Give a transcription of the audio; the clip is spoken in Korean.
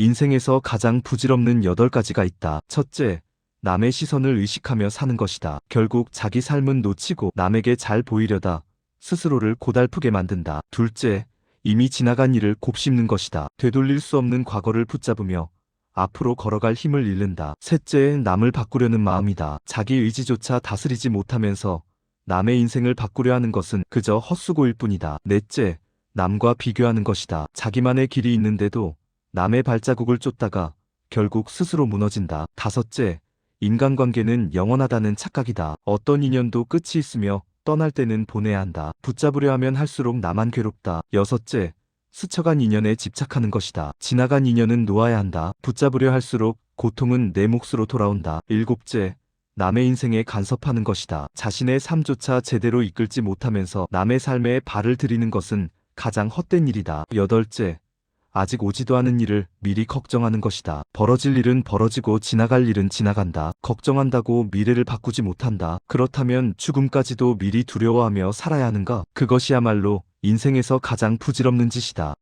인생에서 가장 부질없는 8가지가 있다. 첫째, 남의 시선을 의식하며 사는 것이다. 결국 자기 삶은 놓치고 남에게 잘 보이려다 스스로를 고달프게 만든다. 둘째, 이미 지나간 일을 곱씹는 것이다. 되돌릴 수 없는 과거를 붙잡으며 앞으로 걸어갈 힘을 잃는다. 셋째, 남을 바꾸려는 마음이다. 자기 의지조차 다스리지 못하면서 남의 인생을 바꾸려 하는 것은 그저 헛수고일 뿐이다. 넷째, 남과 비교하는 것이다. 자기만의 길이 있는데도 남의 발자국을 쫓다가 결국 스스로 무너진다. 다섯째, 인간관계는 영원하다는 착각이다. 어떤 인연도 끝이 있으며 떠날 때는 보내야 한다. 붙잡으려 하면 할수록 나만 괴롭다. 여섯째, 스쳐간 인연에 집착하는 것이다. 지나간 인연은 놓아야 한다. 붙잡으려 할수록 고통은 내 몫으로 돌아온다. 일곱째, 남의 인생에 간섭하는 것이다. 자신의 삶조차 제대로 이끌지 못하면서 남의 삶에 발을 들이는 것은 가장 헛된 일이다. 여덟째, 아직 오지도 않은 일을 미리 걱정하는 것이다. 벌어질 일은 벌어지고 지나갈 일은 지나간다. 걱정한다고 미래를 바꾸지 못한다. 그렇다면 죽음까지도 미리 두려워하며 살아야 하는가? 그것이야말로 인생에서 가장 부질없는 짓이다.